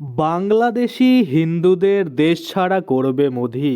বাংলাদেশি হিন্দুদের দেশ ছাড়া করবে মোদি।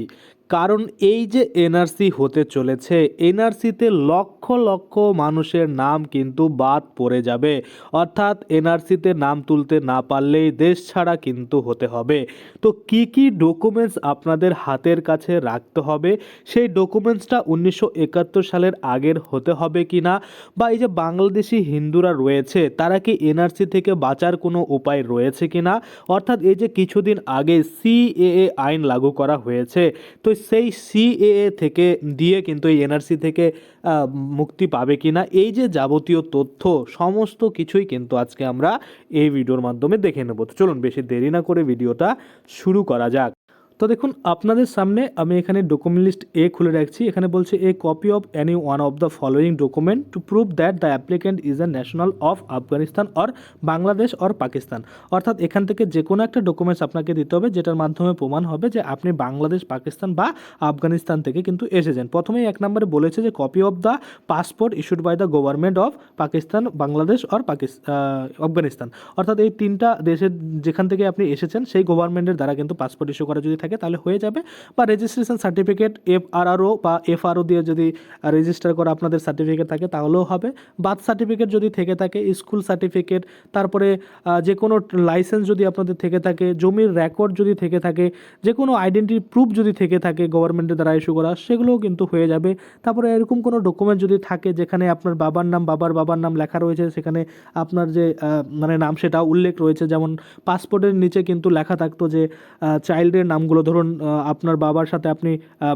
কারণ এই যে এনআরসি হতে চলেছে এনআরসিতে লক্ষ লক্ষ মানুষের নাম কিন্তু বাদ পড়ে যাবে। অর্থাৎ এনআরসিতে নাম তুলতে না পারলেই দেশ ছাড়া কিন্তু হতে হবে। তো কি কি ডকুমেন্টস আপনাদের হাতের কাছে রাখতে হবে? সেই ডকুমেন্টসটা উনিশশো একাত্তর সালের আগের হতে হবে কি না? বা এই যে বাংলাদেশি হিন্দুরা রয়েছে, তারা কি এনআরসি থেকে বাঁচার কোনো উপায় রয়েছে কি না? অর্থাৎ এই যে কিছুদিন আগে সিএএ আইন লাগু করা হয়েছে। তো সেই সিএএ থেকে দিয়ে কিন্তু এই এনআরসি থেকে মুক্তি পাবে কি না এই যে যাবতীয় তথ্য, সমস্ত কিছুই কিন্তু আজকে আমরা এই ভিডিওর মাধ্যমে দেখে নেব। তো চলুন বেশি দেরি না করে ভিডিওটা শুরু করা যাক। তো দেখুন, আপনাদের সামনে আমি এখানে ডকুমেন্ট লিস্ট এ খুলে রাখছি। এখানে বলছে a copy of any one of the following document to prove that the applicant is a national of Afghanistan or Bangladesh or Pakistan অর্থাৎ এখান থেকে যে কোনো একটা ডকুমেন্টস আপনাকে দিতে হবে, যেটার মাধ্যমে প্রমাণ হবে যে আপনি বাংলাদেশ পাকিস্তান বা আফগানিস্তান থেকে কিন্তু এসেছেন। প্রথমেই এক নম্বরে বলেছে যে copy of the passport issued by the government of Pakistan Bangladesh or Pakistan Afghanistan অর্থাৎ এই তিনটা দেশের যেখান থেকে আপনি এসেছেন, সেই গভর্নমেন্টের দ্বারা কিন্তু পাসপোর্ট ইস্যু করা যদি থাকে তাহলে হয়ে যাবে। বা রেজিস্ট্রেশন সার্টিফিকেট এফ আর আরও বা এফ আরও দিয়ে যদি রেজিস্টার করা আপনাদের সার্টিফিকেট থাকে, তাহলেও হবে। বার্থ সার্টিফিকেট যদি থেকে থাকে স্কুল সার্টিফিকেট তারপরে যে কোনো লাইসেন্স যদি আপনাদের থেকে থাকে, জমির রেকর্ড যদি থেকে থাকে যে কোনো আইডেন্টি প্রুফ যদি থেকে থাকে গভর্নমেন্টের দ্বারা ইস্যু করা, সেগুলোও কিন্তু হয়ে যাবে। তারপরে এরকম কোনো ডকুমেন্ট যদি থাকে, যেখানে আপনার বাবার নাম, বাবার বাবার নাম লেখা রয়েছে, সেখানে আপনার যে মানে নাম সেটা উল্লেখ রয়েছে, যেমন পাসপোর্টের নিচে কিন্তু লেখা থাকতো যে চাইল্ডের নামগুলো ধরুন আপনার বাবার সাথে আপনি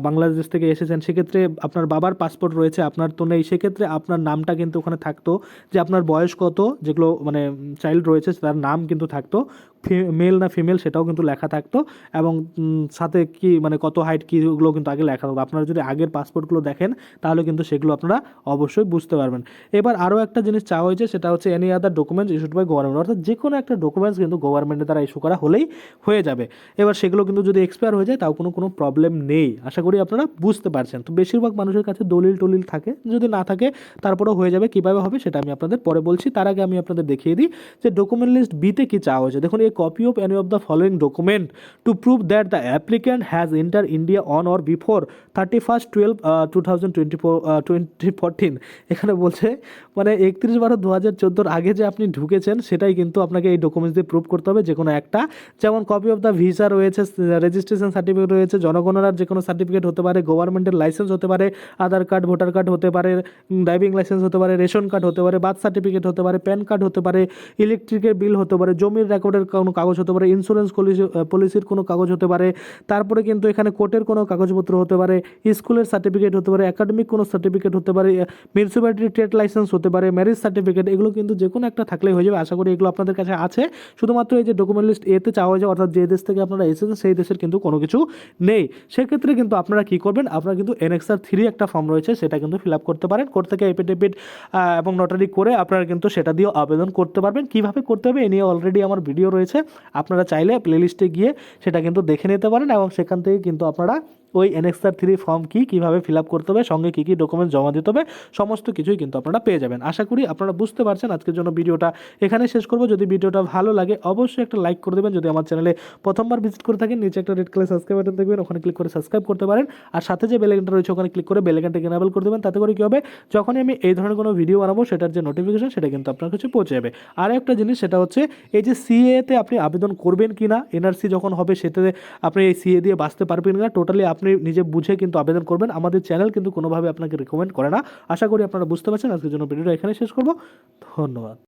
বাংলাদেশ থেকে এসেছেন, সেক্ষেত্রে আপনার বাবার পাসপোর্ট রয়েছে, আপনার তো নেই, সেক্ষেত্রে আপনার নামটা কিন্তু ওখানে থাকতো যে আপনার বয়স কত, যেগুলো মানে চাইল্ড রয়েছে, তার নাম কিন্তু থাকতো। মেল না ফিমেল সেটাও কিন্তু লেখা থাকতো এবং সাথে কি মানে কত হাইট কি ওগুলো কিন্তু আগে লেখা থাকতো। আপনারা যদি আগের পাসপোর্টগুলো দেখেন, তাহলে কিন্তু সেগুলো আপনারা অবশ্যই বুঝতে পারবেন। এবার আরও একটা জিনিস চাওয়া হয়েছে, সেটা হচ্ছে any other documents issued by government অর্থাৎ যে কোনো একটা ডকুমেন্টস কিন্তু গভর্নমেন্টের দ্বারা ইস্যু করা হলেই হয়ে যাবে। এবার সেগুলো কিন্তু যদি এক্সপায়ার হয়ে যায়, তাও কোনো কোনো প্রবলেম নেই। আশা করি আপনারা বুঝতে পারছেন। তো বেশিরভাগ মানুষের কাছে দলিল টলিল থাকে। যদি না থাকে, তারপরেও হয়ে যাবে, কীভাবে হবে সেটা আমি আপনাদের পরে বলছি। তার আগে আমি আপনাদের দেখিয়ে দিই যে ডকুমেন্ট লিস্ট বিতে কী চাওয়া হয়েছে। দেখুন of the following document to prove that the applicant has enter India on or before thirty first twelve two thousand twenty four twenty fourteen এখানে বলছে মানে একত্রিশ বারো দু হাজার চোদ্দোর আগে যে আপনি ঢুকেছেন, সেটাই কিন্তু আপনাকে এই ডকুমেন্টস দিয়ে প্রুভ করতে হবে যে কোনো একটা। যেমন কপি অফ দ্য ভিসা রয়েছে রেজিস্ট্রেশন সার্টিফিকেট রয়েছে, জনগণনার যে কোনো সার্টিফিকেট হতে পারে গভর্নমেন্টের লাইসেন্স হতে পারে, আধার কার্ড ভোটার কার্ড হতে পারে ড্রাইভিং লাইসেন্স হতে পারে রেশন কার্ড হতে পারে বার্থ সার্টিফিকেট হতে পারে প্যান কার্ড হতে পারে ইলেকট্রিকের বিল হতে পারে, জমির রেকর্ডের কোনো কাগজ হতে পারে ইন্স্যুরেন্স পলিসির কোনো কাগজ হতে পারে, তারপরে কিন্তু এখানে কোর্টের কোনো কাগজপত্র হতে পারে, স্কুলের সার্টিফিকেট হতে পারে একাডেমিক কোনো সার্টিফিকেট হতে পারে মিউনিসিপ্যালিটি ট্রেড লাইসেন্স হতে পারে ম্যারেজ সার্টিফিকেট এগুলো কিন্তু যে কোনো একটা থাকলেই হয়ে যাবে। আশা করি এগুলো আপনাদের কাছে আছে। শুধুমাত্র এই যে ডকুমেন্ট লিস্ট এতে চাওয়া হয়েছে অর্থাৎ যে দেশ থেকে আপনারা এসেছেন, সেই দেশের কিন্তু কোনো কিছু নেই। সেক্ষেত্রে কিন্তু আপনারা কি করবেন? আপনারা কিন্তু এনএক্সআর থ্রি একটা ফর্ম রয়েছে, সেটা কিন্তু ফিল আপ করতে পারেন। কোর্ট থেকে এপিডেভিট এবং নোটারি করে আপনারা কিন্তু সেটা দিয়েও আবেদন করতে পারবেন। কীভাবে করতে হবে? এ নিয়ে অলরেডি আমার ভিডিও রয়েছে। আপনারা চাইলে প্লেলিস্টে গিয়ে সেটা কিন্তু দেখে নিতে পারেন এবং সেখান থেকে কিন্তু আপনারা ওই এনএক্সআর থ্রি ফর্ম কি, কীভাবে ফিল আপ করতে হবে, সঙ্গে কী কী ডকুমেন্ট জমা দিতে হবে, সমস্ত কিছুই কিন্তু আপনারা পেয়ে যাবেন। আশা করি আপনারা বুঝতে পারছেন আজকের জন্য ভিডিওটা। এখানে শেষ করব। যদি ভিডিওটা ভালো লাগে, অবশ্যই একটা লাইক করে দেবেন। যদি আমার চ্যানেলে প্রথমবার ভিজিট করে থাকেন, নিচে একটা রেড কালার সাবস্ক্রাইব বাটন দেখবেন, ওখানে ক্লিক করে সাবস্ক্রাইব করতে পারেন। আর সাথে যে বেলেগানটা রয়েছে, ওখানে ক্লিক করে বেলেগানটাকে এনাবেল করে দেবেন। তাতে করে কী হবে? যখনই আমি এই ধরনের কোনো ভিডিও বানাবো, সেটার যে নোটিফিকেশন সেটা কিন্তু আপনার কাছে পৌঁছে যাবে। আর একটা জিনিস, সেটা হচ্ছে এই যে সিএতে আপনি আবেদন করবেন কি না এনআরসি যখন হবে, সেটাতে আপনি এই সিএ দিয়ে বাঁচতে পারবেন না টোটালি আপনি নিজে বুঝে কিন্তু আবেদন করবেন। আমাদের চ্যানেল কিন্তু কোনোভাবে আপনাকে রেকমেন্ড করে না। আশা করি আপনারা বুঝতে পারছেন। আজকের জন্য ভিডিওটা এখানে শেষ করব। ধন্যবাদ।